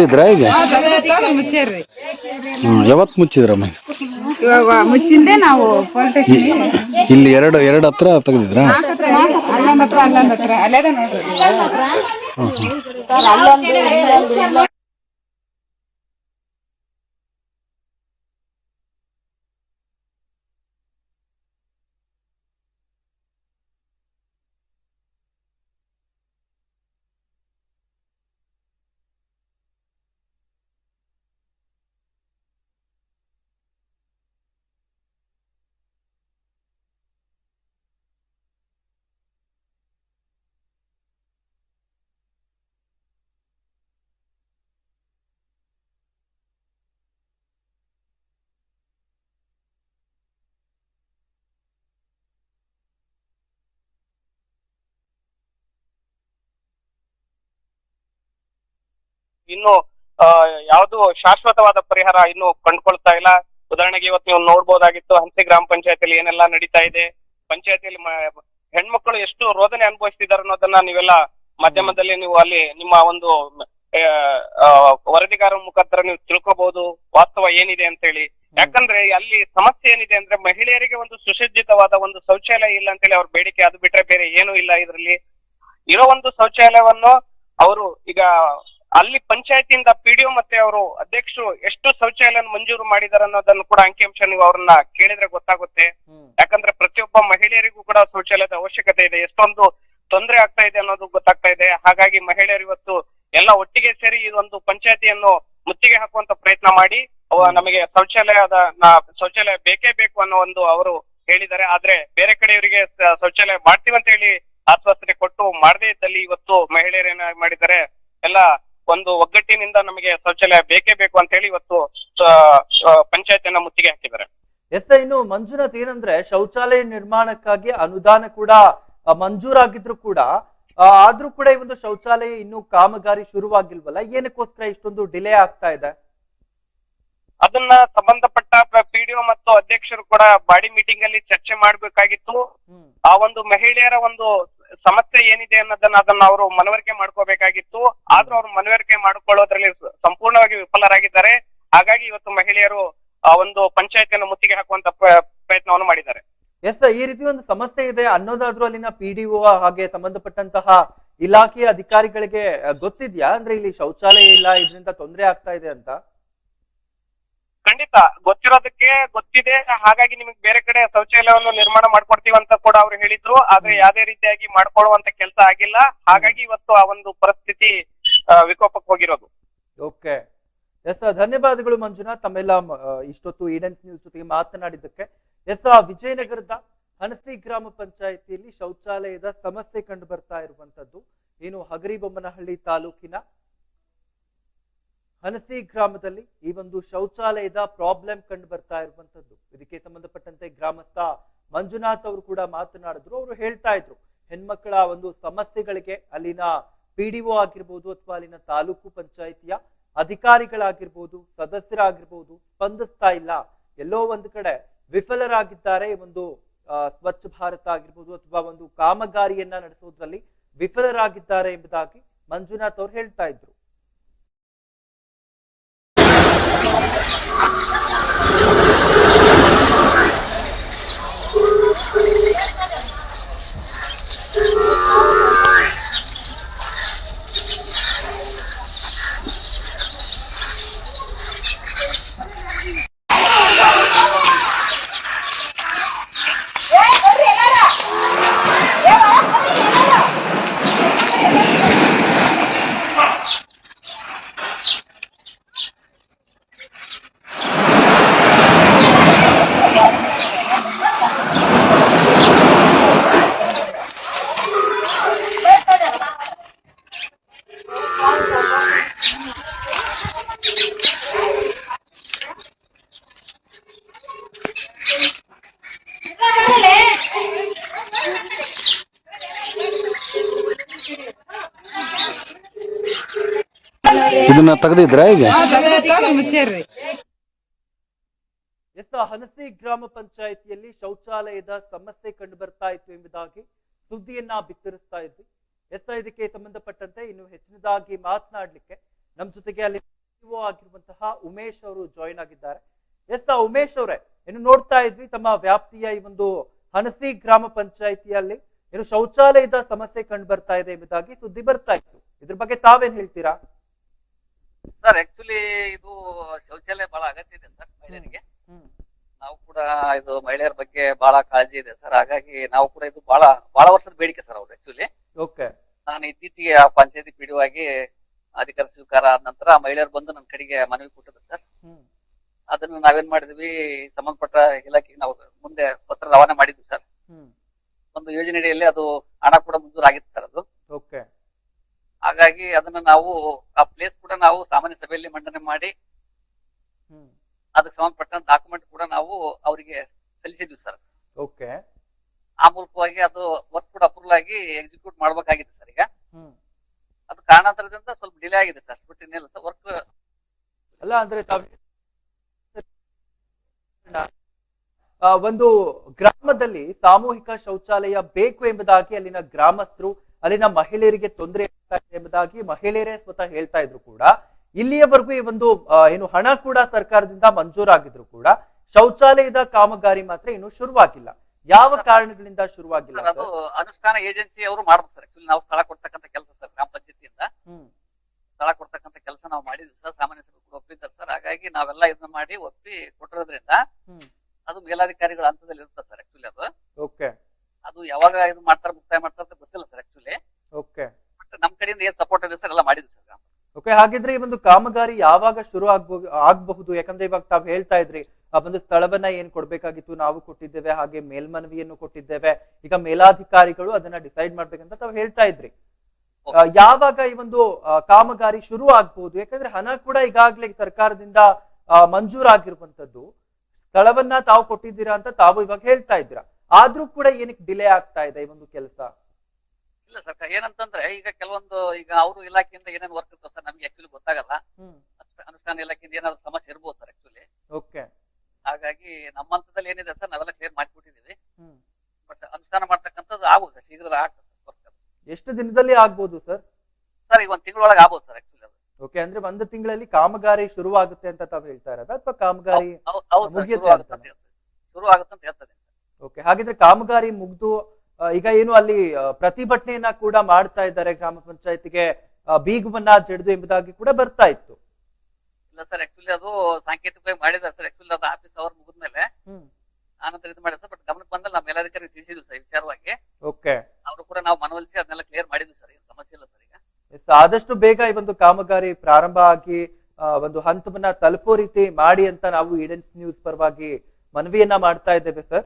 ತೆಗ್ದಿದ್ರಾ ಈಗ? ಹ್ಮ್ ಯಾವತ್ ಮುಚ್ಚಿದ್ರಮ್ಮ? ಇವಾಗ ಮುಚ್ಚಿಂದೆ ನಾವು ಪೊಲೀಸ್ ಇಲ್ಲಿ ಎರಡು ಎರಡು ಹತ್ರ ತೆಗೆದಿದ್ರ? ಅಲ್ಲೊಂದ್ ಹತ್ರ ಅಲ್ಲೊಂದ್ ಹತ್ರ ಅಲ್ಲೇದ ನೋಡ್ರಿ ಇನ್ನು ಯಾವುದು ಶಾಶ್ವತವಾದ ಪರಿಹಾರ ಇನ್ನು ಕಂಡುಕೊಳ್ತಾ ಇಲ್ಲ. ಉದಾಹರಣೆಗೆ ಇವತ್ತು ನೀವು ನೋಡ್ಬೋದಾಗಿತ್ತು ಹಂಸಿ ಗ್ರಾಮ ಪಂಚಾಯತಿಯಲ್ಲಿ ಏನೆಲ್ಲ ನಡೀತಾ ಇದೆ. ಪಂಚಾಯತಿಯಲ್ಲಿ ಹೆಣ್ಮಕ್ಳು ಎಷ್ಟು ರೋದನೆ ಅನುಭವಿಸ್ತಿದ್ದಾರೆ ಅನ್ನೋದನ್ನ ನೀವೆಲ್ಲ ಮಾಧ್ಯಮದಲ್ಲಿ ನೀವು ಅಲ್ಲಿ ನಿಮ್ಮ ಒಂದು ವರದಿಗಾರ ಮುಖಾಂತರ ನೀವು ತಿಳ್ಕೊಬಹುದು ವಾಸ್ತವ ಏನಿದೆ ಅಂತ ಹೇಳಿ ಯಾಕಂದ್ರೆ ಅಲ್ಲಿ ಸಮಸ್ಯೆ ಏನಿದೆ ಅಂದ್ರೆ ಮಹಿಳೆಯರಿಗೆ ಒಂದು ಸುಸಜ್ಜಿತವಾದ ಒಂದು ಶೌಚಾಲಯ ಇಲ್ಲ ಅಂತೇಳಿ ಅವ್ರ ಬೇಡಿಕೆ. ಅದು ಬಿಟ್ರೆ ಬೇರೆ ಏನೂ ಇಲ್ಲ ಇದರಲ್ಲಿ. ಇರೋ ಒಂದು ಶೌಚಾಲಯವನ್ನು ಅವರು ಈಗ ಅಲ್ಲಿ ಪಂಚಾಯತಿಯಿಂದ ಪಿಡಿಒ ಮತ್ತೆ ಅವರು ಅಧ್ಯಕ್ಷರು ಎಷ್ಟು ಶೌಚಾಲಯ ಮಂಜೂರು ಮಾಡಿದಾರೆ ಅನ್ನೋದನ್ನು ಕೂಡ ಅಂಕಿಅಂಶ ನೀವು ಅವ್ರನ್ನ ಕೇಳಿದ್ರೆ ಗೊತ್ತಾಗುತ್ತೆ. ಯಾಕಂದ್ರೆ ಪ್ರತಿಯೊಬ್ಬ ಮಹಿಳೆಯರಿಗೂ ಕೂಡ ಶೌಚಾಲಯದ ಅವಶ್ಯಕತೆ ಇದೆ. ಎಷ್ಟೊಂದು ತೊಂದರೆ ಆಗ್ತಾ ಇದೆ ಅನ್ನೋದು ಗೊತ್ತಾಗ್ತಾ ಇದೆ. ಹಾಗಾಗಿ ಮಹಿಳೆಯರು ಇವತ್ತು ಎಲ್ಲ ಒಟ್ಟಿಗೆ ಸೇರಿ ಇದೊಂದು ಪಂಚಾಯತಿಯನ್ನು ಮುತ್ತಿಗೆ ಹಾಕುವಂತ ಪ್ರಯತ್ನ ಮಾಡಿ ನಮಗೆ ಶೌಚಾಲಯದ ಶೌಚಾಲಯ ಬೇಕೇ ಬೇಕು ಅನ್ನೋ ಒಂದು ಅವರು ಹೇಳಿದ್ದಾರೆ. ಆದ್ರೆ ಬೇರೆ ಕಡೆಯವರಿಗೆ ಶೌಚಾಲಯ ಮಾಡ್ತೀವಿ ಅಂತ ಹೇಳಿ ಆಶ್ವಾಸನೆ ಕೊಟ್ಟು ಮಾಡದೇ ಇದ್ದಲ್ಲಿ ಇವತ್ತು ಮಹಿಳೆಯರೇನ ಮಾಡಿದ್ದಾರೆ ಎಲ್ಲ ಒಂದು ಒಗ್ಗಟ್ಟಿನಿಂದ ನಮಗೆ ಶೌಚಾಲಯ ಬೇಕೇ ಬೇಕು ಅಂತ ಹೇಳಿ ಇವತ್ತು ಪಂಚಾಯತಿಯನ್ನ ಮುತ್ತಿಗೆ ಹಾಕಿದ್ದಾರೆ. ಎಸ್ ಇನ್ನು ಮಂಜುನಾಥ್ ಏನಂದ್ರೆ ಶೌಚಾಲಯ ನಿರ್ಮಾಣಕ್ಕಾಗಿ ಅನುದಾನ ಕೂಡ ಮಂಜೂರಾಗಿದ್ರು ಕೂಡ ಆದ್ರೂ ಕೂಡ ಈ ಒಂದು ಶೌಚಾಲಯ ಇನ್ನು ಕಾಮಗಾರಿ ಶುರುವಾಗಿಲ್ವಲ್ಲ? ಏನಕ್ಕೋಸ್ಕರ ಇಷ್ಟೊಂದು ಡಿಲೇ ಆಗ್ತಾ ಇದೆ? ಅದನ್ನ ಸಂಬಂಧಪಟ್ಟ ಪಿಡಿಒ ಮತ್ತು ಅಧ್ಯಕ್ಷರು ಕೂಡ ಬಾಡಿ ಮೀಟಿಂಗ್ ಅಲ್ಲಿ ಚರ್ಚೆ ಮಾಡ್ಬೇಕಾಗಿತ್ತು. ಆ ಒಂದು ಮಹಿಳೆಯರ ಒಂದು ಸಮಸ್ಯೆ ಏನಿದೆ ಅನ್ನೋದನ್ನ ಅದನ್ನ ಅವರು ಮನವರಿಕೆ ಮಾಡ್ಕೋಬೇಕಾಗಿತ್ತು. ಆದ್ರೂ ಅವ್ರು ಮನವರಿಕೆ ಮಾಡಿಕೊಳ್ಳೋದ್ರಲ್ಲಿ ಸಂಪೂರ್ಣವಾಗಿ ವಿಫಲರಾಗಿದ್ದಾರೆ. ಹಾಗಾಗಿ ಇವತ್ತು ಮಹಿಳೆಯರು ಒಂದು ಪಂಚಾಯತಿಯನ್ನು ಮುತ್ತಿಗೆ ಹಾಕುವಂತ ಪ್ರ- ಪ್ರಯತ್ನವನ್ನು ಮಾಡಿದ್ದಾರೆ. ಎಸ್ ಈ ರೀತಿ ಒಂದು ಸಮಸ್ಯೆ ಇದೆ ಅನ್ನೋದಾದ್ರೂ ಅಲ್ಲಿನ ಪಿಡಿಒ ಹಾಗೆ ಸಂಬಂಧಪಟ್ಟಂತಹ ಇಲಾಖೆಯ ಅಧಿಕಾರಿಗಳಿಗೆ ಗೊತ್ತಿದ್ಯಾ? ಅಂದ್ರೆ ಇಲ್ಲಿ ಶೌಚಾಲಯ ಇಲ್ಲ, ಇದರಿಂದ ತೊಂದರೆ ಆಗ್ತಾ ಇದೆ ಅಂತ? ಖಂಡಿತ ಗೊತ್ತಿರೋದಕ್ಕೆ ಗೊತ್ತಿದೆ. ಹಾಗಾಗಿ ನಿಮ್ಗೆ ಬೇರೆ ಕಡೆ ಶೌಚಾಲಯವನ್ನು ನಿರ್ಮಾಣ ಮಾಡ್ಕೊಡ್ತೀವಿ ಅಂತ ಕೂಡ ಅವ್ರು ಹೇಳಿದ್ರು. ಆದ್ರೆ ಯಾವ್ದೇ ರೀತಿಯಾಗಿ ಮಾಡ್ಕೊಳ್ಳುವಂತ ಕೆಲಸ ಆಗಿಲ್ಲ. ಹಾಗಾಗಿ ಇವತ್ತು ಆ ಒಂದು ಪರಿಸ್ಥಿತಿ ವಿಕೋಪಕ್ಕೆ ಹೋಗಿರೋದು. ಓಕೆ. ಎಸ್ ಧನ್ಯವಾದಗಳು ಮಂಜುನಾಥ್. ತಮ್ಮೆಲ್ಲ ಇಷ್ಟೊತ್ತು ಈಡೆನ್ಸ್ ನ್ಯೂಸ್ ಜೊತೆಗೆ ಮಾತನಾಡಿದ್ದಕ್ಕೆ. ಎಸ್ ವಿಜಯನಗರದ ಹನಸಿ ಗ್ರಾಮ ಪಂಚಾಯಿತಿಯಲ್ಲಿ ಶೌಚಾಲಯದ ಸಮಸ್ಯೆ ಕಂಡು ಬರ್ತಾ ಇರುವಂತದ್ದು. ಏನು ಹಗರಿಬೊಮ್ಮನಹಳ್ಳಿ ತಾಲೂಕಿನ ಹನಸಿ ಗ್ರಾಮದಲ್ಲಿ ಈ ಒಂದು ಶೌಚಾಲಯದ ಪ್ರಾಬ್ಲಮ್ ಕಂಡು ಬರ್ತಾ ಇರುವಂತದ್ದು ಇದಕ್ಕೆ ಸಂಬಂಧಪಟ್ಟಂತೆ ಗ್ರಾಮಸ್ಥ ಮಂಜುನಾಥ್ ಅವರು ಕೂಡ ಮಾತನಾಡಿದ್ರು. ಅವರು ಹೇಳ್ತಾ ಇದ್ರು ಹೆಣ್ಮಕ್ಕಳ ಒಂದು ಸಮಸ್ಯೆಗಳಿಗೆ ಅಲ್ಲಿನ ಪಿ ಡಿ ಒ ಆಗಿರ್ಬೋದು ಅಥವಾ ಅಲ್ಲಿನ ತಾಲೂಕು ಪಂಚಾಯಿತಿಯ ಅಧಿಕಾರಿಗಳಾಗಿರ್ಬೋದು, ಸದಸ್ಯರಾಗಿರ್ಬೋದು ಸ್ಪಂದಿಸ್ತಾ ಇಲ್ಲ. ಎಲ್ಲೋ ಒಂದು ಕಡೆ ವಿಫಲರಾಗಿದ್ದಾರೆ ಒಂದು ಸ್ವಚ್ಛ ಭಾರತ ಆಗಿರ್ಬೋದು ಅಥವಾ ಒಂದು ಕಾಮಗಾರಿಯನ್ನ ನಡೆಸೋದ್ರಲ್ಲಿ ವಿಫಲರಾಗಿದ್ದಾರೆ ಎಂಬುದಾಗಿ ಮಂಜುನಾಥ್ ಅವ್ರು ಹೇಳ್ತಾ ಇದ್ರು. ಇದನ್ನ ತೆಗೆದಿದ್ರ ಈಗ ಎಸ್ ಹನಸಿ ಗ್ರಾಮ ಪಂಚಾಯಿತಿಯಲ್ಲಿ ಶೌಚಾಲಯದ ಸಮಸ್ಯೆ ಕಂಡು ಬರ್ತಾ ಇತ್ತು ಎಂಬುದಾಗಿ ಸುದ್ದಿಯನ್ನ ಬಿತ್ತರಿಸ್ತಾ ಇದ್ವಿ. ಎಸ್ ಇದಕ್ಕೆ ಸಂಬಂಧಪಟ್ಟಂತೆ ಇನ್ನು ಹೆಚ್ಚಿನದಾಗಿ ಮಾತನಾಡ್ಲಿಕ್ಕೆ ನಮ್ ಜೊತೆಗೆ ಅಲ್ಲಿ ಆಗಿರುವಂತಹ ಉಮೇಶ್ ಅವರು ಜಾಯಿನ್ ಆಗಿದ್ದಾರೆ. ಎಸ್ ಉಮೇಶ್ ಅವರೇ ಇನ್ನು ನೋಡ್ತಾ ಇದ್ವಿ ತಮ್ಮ ವ್ಯಾಪ್ತಿಯ ಈ ಒಂದು ಹನಸಿ ಗ್ರಾಮ ಪಂಚಾಯಿತಿಯಲ್ಲಿ ಏನು ಶೌಚಾಲಯದ ಸಮಸ್ಯೆ ಕಂಡು ಬರ್ತಾ ಇದೆ ಎಂಬುದಾಗಿ ಸುದ್ದಿ ಬರ್ತಾ ಇತ್ತು. ಇದ್ರ ಬಗ್ಗೆ ತಾವೇನ್ ಹೇಳ್ತೀರಾ? ಸರ್ ಆಕ್ಚುಲಿ ಇದು ಶೌಚಾಲಯ ಬಹಳ ಅಗತ್ಯ ಇದೆ ಸರ್ ಮಹಿಳೆಯರಿಗೆ. ನಾವು ಕೂಡ ಇದು ಮಹಿಳೆಯರ ಬಗ್ಗೆ ಬಹಳ ಕಾಳಜಿ ಇದೆ ಸರ್ ಹಾಗಾಗಿ ನಾವು ಕೂಡ ಇದು ಬಹಳ ಬಹಳ ವರ್ಷದ ಬೇಡಿಕೆ ಸರ್ ಅವ್ರು ಆಕ್ಚುಲಿ ಓಕೆ ನಾನು ಇತ್ತೀಚೆಗೆ ಆ ಪಂಚಾಯತಿ ಪಿ ಆಗಿ ಅಧಿಕಾರ ಸ್ವೀಕಾರ ಆದ ನಂತರ ಮಹಿಳೆಯರು ಬಂದು ನನ್ನ ಕಡೆಗೆ ಮನವಿ ಕೊಟ್ಟಿದ್ರು ಸರ್ ಅದನ್ನ ನಾವೇನ್ ಮಾಡಿದ್ವಿ ಸಂಬಂಧಪಟ್ಟ ಇಲಾಖೆಗೆ ನಾವು ಮುಂದೆ ಪತ್ರ ರವಾನೆ ಮಾಡಿದ್ವಿ ಸರ್ ಒಂದು ಯೋಜನೆಯಲ್ಲಿ ಅದು ಹಣ ಕೂಡ ಮಂಜೂರಾಗಿತ್ತು ಸರ್ ಅದು. ಓಕೆ ಹಾಗಾಗಿ ಅದನ್ನ ನಾವು ಆ ಪ್ಲೇಸ್ ಕೂಡ ನಾವು ಸಾಮಾನ್ಯ ಸಭೆಯಲ್ಲಿ ಮಂಡನೆ ಮಾಡಿ ಅದಕ್ಕೆ ಸಂಬಂಧಪಟ್ಟ ಡಾಕ್ಯುಮೆಂಟ್ ಕೂಡ ನಾವು ಅವರಿಗೆ ಸಲ್ಲಿಸಿದ್ವಿ ಸರ್ ಓಕೆ ಆ ಮೂಲಕವಾಗಿ ಅದು ವರ್ಕ್ ಕೂಡ ಅಪ್ರೂವಲ್ ಆಗಿ ಎಕ್ಸಿಕ್ಯೂಟ್ ಮಾಡ್ಬೇಕಾಗಿದೆ ಸರ್ ಈಗ. ಅದು ಕಾರಣಾಂತರದಿಂದ ಸ್ವಲ್ಪ ಡಿಲೇ ಆಗಿದೆ ಸರ್ ಅಷ್ಟು ಇನ್ನೆಲ್ಲ ಸರ್ ವರ್ಕ್ ಅಲ್ಲ ಅಂದ್ರೆ ಒಂದು ಗ್ರಾಮದಲ್ಲಿ ಸಾಮೂಹಿಕ ಶೌಚಾಲಯ ಬೇಕು ಎಂಬುದಾಗಿ ಅಲ್ಲಿನ ಗ್ರಾಮಸ್ಥರು ಅಲ್ಲಿನ ಮಹಿಳೆಯರಿಗೆ ತೊಂದರೆ ಆಗ್ತಾ ಇದೆ ಎಂಬುದಾಗಿ ಮಹಿಳೆಯರೇ ಸ್ವತಃ ಹೇಳ್ತಾ ಇದ್ರು ಕೂಡ. ಇಲ್ಲಿಯವರೆಗೂ ಈ ಒಂದು ಏನು ಹಣ ಕೂಡ ಸರ್ಕಾರದಿಂದ ಮಂಜೂರಾಗಿದ್ರು ಕೂಡ. ಶೌಚಾಲಯದ ಕಾಮಗಾರಿ ಮಾತ್ರ ಇನ್ನು ಶುರುವಾಗಿಲ್ಲ. ಯಾವ ಕಾರಣಗಳಿಂದ ಶುರುವಾಗಿಲ್ಲ ಅದು? ಅನುಷ್ಠಾನ ಏಜೆನ್ಸಿ ಅವರು ಮಾಡ್ತಾರೆ ನಾವು ಸ್ಥಳ ಕೊಡ್ತಕ್ಕಂಥ ಕೆಲಸ ಸರ್ ಗ್ರಾಮ ಪಂಚಾಯತಿಯಿಂದ. ಸ್ಥಳ ಕೊಡ್ತಕ್ಕಂಥ ಕೆಲಸ ನಾವು ಮಾಡಿದ್ವಿ ಸರ್. ಸಾಮಾನ್ಯ ಸಭೆ ಒಪ್ಪಿದ್ದಾರೆ ಸರ್. ಹಾಗಾಗಿ ನಾವೆಲ್ಲ ಇದನ್ನ ಮಾಡಿ ಒಪ್ಪಿ ಕೊಟ್ಟಿರೋದ್ರಿಂದ ಅದು ಮೇಲಾಧಿಕಾರಿಗಳ ಹಂತದಲ್ಲಿ ಇರುತ್ತೆ ಸರ್ ಆಕ್ಚುಲಿ ಅದು. ಓಕೆ. ಅದು ಯಾವಾಗ ಇದು ಮಾಡ್ತಾರೆ ಮುಕ್ತಾಯ ಮಾಡ್ತಾರೆ ಅಂತ ಗೊತ್ತಿಲ್ಲ ಸರ್ ಆಕ್ಚುಲಿ ಓಕೆ. ನಮ್ ಕಡೆಯಿಂದ ಏನ್ ಸಪೋರ್ಟ್ ಇದೆ ಸರ್ ಎಲ್ಲ ಮಾಡಿದ್ರು ಸರ್ ಓಕೆ ಹಾಗಿದ್ರೆ ಈ ಒಂದು ಕಾಮಗಾರಿ ಯಾವಾಗ ಶುರು ಆಗ್ಬಹುದು ಆಗಬಹುದು? ಯಾಕಂದ್ರೆ ಇವಾಗ ತಾವ್ ಹೇಳ್ತಾ ಇದ್ರಿ ಆ ಒಂದು ಸ್ಥಳವನ್ನ ಏನ್ ಕೊಡ್ಬೇಕಾಗಿತ್ತು ನಾವು ಕೊಟ್ಟಿದ್ದೇವೆ ಹಾಗೆ ಮೇಲ್ಮನವಿಯನ್ನು ಕೊಟ್ಟಿದ್ದೇವೆ. ಈಗ ಮೇಲಾಧಿಕಾರಿಗಳು ಅದನ್ನ ಡಿಸೈಡ್ ಮಾಡ್ಬೇಕಂತ ತಾವ್ ಹೇಳ್ತಾ ಇದ್ರಿ. ಯಾವಾಗ ಈ ಒಂದು ಕಾಮಗಾರಿ ಶುರು ಆಗ್ಬಹುದು ಯಾಕಂದ್ರೆ ಹಣ ಕೂಡ ಈಗಾಗ್ಲೇ ಸರ್ಕಾರದಿಂದ ಮಂಜೂರಾಗಿರುವಂತದ್ದು. ಸ್ಥಳವನ್ನ ತಾವು ಕೊಟ್ಟಿದ್ದೀರಾ ಅಂತ ತಾವು ಇವಾಗ ಹೇಳ್ತಾ ಇದ್ದೀರಾ. ಆದ್ರೂ ಕೂಡ ಏನಕ್ಕೆ ಡಿಲೇ ಆಗ್ತಾ ಇದೆ ಈ ಒಂದು ಕೆಲಸ? ಇಲ್ಲ ಸರ್ ಏನಂತಂದ್ರೆ ಈಗ ಕೆಲವೊಂದು ಈಗ ಅವರು ಇಲಾಖೆಯಿಂದ ಏನೇನು ವರ್ಕ್ ಇರ್ತದೆ ಸರ್ ನಮ್ಗೆ ಆಕ್ಚುಲಿ ಗೊತ್ತಾಗಲ್ಲ. ಅನುಷ್ಠಾನ ಇಲಾಖೆಯಿಂದ ಏನಾದ್ರು ಸಮಸ್ಯೆ ಇರ್ಬೋದು ಸರ್ ಆಕ್ಚುಲಿ ಓಕೆ. ಹಾಗಾಗಿ ನಮ್ಮ ಹಂತದಲ್ಲಿ ಏನಿದೆ ಸರ್ ನಾವೆಲ್ಲ ಕ್ಲಿಯರ್ ಮಾಡಿಕೊಟ್ಟಿದ್ದೀವಿ. ಹ್ಮ್. ಬಟ್ ಅನುಷ್ಠಾನ ಮಾಡ್ತಕ್ಕಂಥದ್ದು ಆಗುದು ಶೀಘ್ರದಲ್ಲಿ ಶೀಘ್ರ ಆಗ್ತದೆ ಎಷ್ಟು ದಿನದಲ್ಲಿ ಆಗ್ಬೋದು ಸರ್ ಸರ್ ಈಗ ಒಂದು ತಿಂಗಳೊಳಗೆ ಆಗ್ಬೋದು ಸರ್ ಆಕ್ಚುಲಿ ಅದು. ಓಕೆ ಅಂದ್ರೆ ಒಂದು ತಿಂಗಳಲ್ಲಿ ಕಾಮಗಾರಿ ಶುರುವಾಗುತ್ತೆ ಅಂತ ತಾವು ಹೇಳ್ತಾ ಇರೋದಾ? ಅಥವಾ ಕಾಮಗಾರಿ ಶುರು ಆಗುತ್ತೆ ಅಂತ? ಹೇಳ್ತದೆ ಆಗುತ್ತೆ ಓಕೆ ಹಾಗಿದ್ರೆ ಕಾಮಗಾರಿ ಮುಗ್ದು ಈಗ ಏನು ಅಲ್ಲಿ ಪ್ರತಿಭಟನೆಯನ್ನ ಕೂಡ ಮಾಡ್ತಾ ಇದ್ದಾರೆ ಗ್ರಾಮ ಪಂಚಾಯತ್ಗೆ ಬೀಗವನ್ನ ಜಡಿದು ಎಂಬುದಾಗಿ ಕೂಡ ಬರ್ತಾ ಇತ್ತು. ಇಲ್ಲ ಸರ್ ಆಕ್ಚುಲಿ ಅದು ಸಾಂಕೇತಿಕವಾಗಿ ಮಾಡಿದ್ದಾರೆ ಸರ್. ಆಕ್ಚುಲಿ ಅದು ಆಫೀಸ್ ಅವರ್ ಮುಗಿದ್ಮೇಲೆ ಆನಂತರ ಇದು ಮಾಡಿದೆ ಸರ್. ಬಟ್ ಗಮನಕ್ಕೆ ಬಂದಲ್ಲಿ ನಾವು ಮೇಲಾಧಿಕಾರಿ ತಿಳಿಸಿದ್ವಿ ಸರ್ ವಿಚಾರವಾಗಿ. ಓಕೆ ಅವರು ಕೂಡ ನಾವು ಮನವೊಲಿಸಿ ಅದನ್ನೆಲ್ಲ ಕ್ಲಿಯರ್ ಮಾಡಿದ್ವಿ ಸರ್ ಏನು ಸಮಸ್ಯೆ ಇಲ್ಲ ಸರ್ ಈಗ. ಆದಷ್ಟು ಬೇಗ ಈ ಒಂದು ಕಾಮಗಾರಿ ಪ್ರಾರಂಭ ಆಗಿ ಒಂದು ಹಂತವನ್ನ ತಲುಪೋ ರೀತಿ ಮಾಡಿ ಅಂತ ನಾವು ಈಡೆನ್ಸ್ ನ್ಯೂಸ್ ಪರವಾಗಿ ಮನವಿಯನ್ನ ಮಾಡ್ತಾ ಇದ್ದೇವೆ sir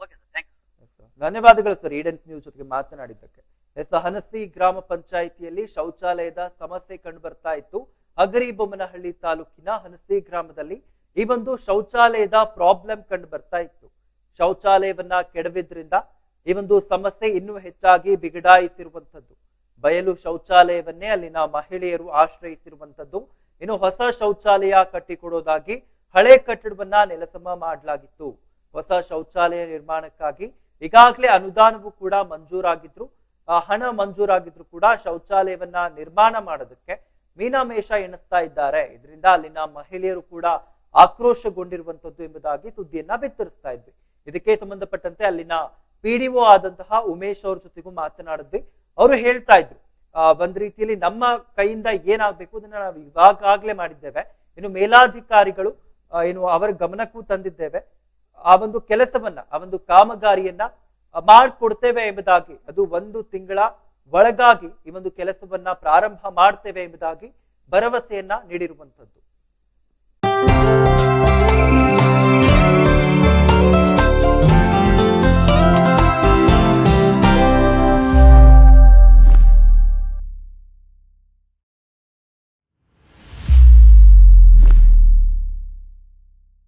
okay sir thank you yes, ಧನ್ಯವಾದಗಳು ಸರ್, ಈಡನ್ ನ್ಯೂಸ್ ಜೊತೆಗೆ ಮಾತನಾಡಿದ್ದಕ್ಕೆ. ಎಸ್, ಹನಸಿ ಗ್ರಾಮ ಪಂಚಾಯಿತಿಯಲ್ಲಿ ಶೌಚಾಲಯದ ಸಮಸ್ಯೆ ಕಂಡು ಬರ್ತಾ ಇತ್ತು ಹಗರಿಬೊಮ್ಮನಹಳ್ಳಿ ತಾಲೂಕಿನ ಹನಸಿ ಗ್ರಾಮದಲ್ಲಿ ಈ ಒಂದು ಶೌಚಾಲಯದ ಪ್ರಾಬ್ಲಮ್ ಕಂಡು ಬರ್ತಾ ಇತ್ತು ಶೌಚಾಲಯವನ್ನ ಕೆಡವಿದ್ರಿಂದ ಈ ಒಂದು ಸಮಸ್ಯೆ ಇನ್ನೂ ಹೆಚ್ಚಾಗಿ ಬಿಗಡಾಯಿಸಿರುವಂತದ್ದು ಬಯಲು ಶೌಚಾಲಯವನ್ನೇ ಅಲ್ಲಿನ ಮಹಿಳೆಯರು ಆಶ್ರಯಿಸಿರುವಂತದ್ದು ಇನ್ನು ಹೊಸ ಶೌಚಾಲಯ ಕಟ್ಟಿಕೊಡೋದಾಗಿ ಹಳೆ ಕಟ್ಟಡವನ್ನ ನೆಲಸಮ ಮಾಡಲಾಗಿತ್ತು. ಹೊಸ ಶೌಚಾಲಯ ನಿರ್ಮಾಣಕ್ಕಾಗಿ ಈಗಾಗಲೇ ಅನುದಾನವೂ ಕೂಡ ಮಂಜೂರಾಗಿದ್ರು. ಹಣ ಮಂಜೂರಾಗಿದ್ರು ಕೂಡ ಶೌಚಾಲಯವನ್ನ ನಿರ್ಮಾಣ ಮಾಡೋದಕ್ಕೆ ಮೀನಾ ಮೇಷ ಎಣಿಸ್ತಾ ಇದ್ದಾರೆ. ಇದರಿಂದ ಅಲ್ಲಿನ ಮಹಿಳೆಯರು ಕೂಡ ಆಕ್ರೋಶಗೊಂಡಿರುವಂತದ್ದು ಎಂಬುದಾಗಿ ಸುದ್ದಿಯನ್ನ ಬಿತ್ತರಿಸ್ತಾ ಇದ್ವಿ. ಇದಕ್ಕೆ ಸಂಬಂಧಪಟ್ಟಂತೆ ಅಲ್ಲಿನ ಪಿಡಿಒ ಆದಂತಹ ಉಮೇಶ್ ಅವ್ರ ಜೊತೆಗೂ ಮಾತನಾಡಿದ್ವಿ. ಅವರು ಹೇಳ್ತಾ ಇದ್ರು ಒಂದ್ ರೀತಿಯಲ್ಲಿ ನಮ್ಮ ಕೈಯಿಂದ ಏನಾಗ್ಬೇಕು ಅದನ್ನ ನಾವು ಇವಾಗಾಗ್ಲೇ ಮಾಡಿದ್ದೇವೆ. ಇನ್ನು ಮೇಲಾಧಿಕಾರಿಗಳು ಏನು, ಅವರ ಗಮನಕ್ಕೂ ತಂದಿದ್ದೇವೆ. ಆ ಒಂದು ಕೆಲಸವನ್ನ, ಆ ಒಂದು ಕಾಮಗಾರಿಯನ್ನ ಮಾಡಿಕೊಡ್ತೇವೆ ಎಂಬುದಾಗಿ, ಅದು ಒಂದು ತಿಂಗಳ ಒಳಗಾಗಿ ಈ ಒಂದು ಕೆಲಸವನ್ನ ಪ್ರಾರಂಭ ಮಾಡ್ತೇವೆ ಎಂಬುದಾಗಿ ಭರವಸೆಯನ್ನ ನೀಡಿರುವಂತದ್ದು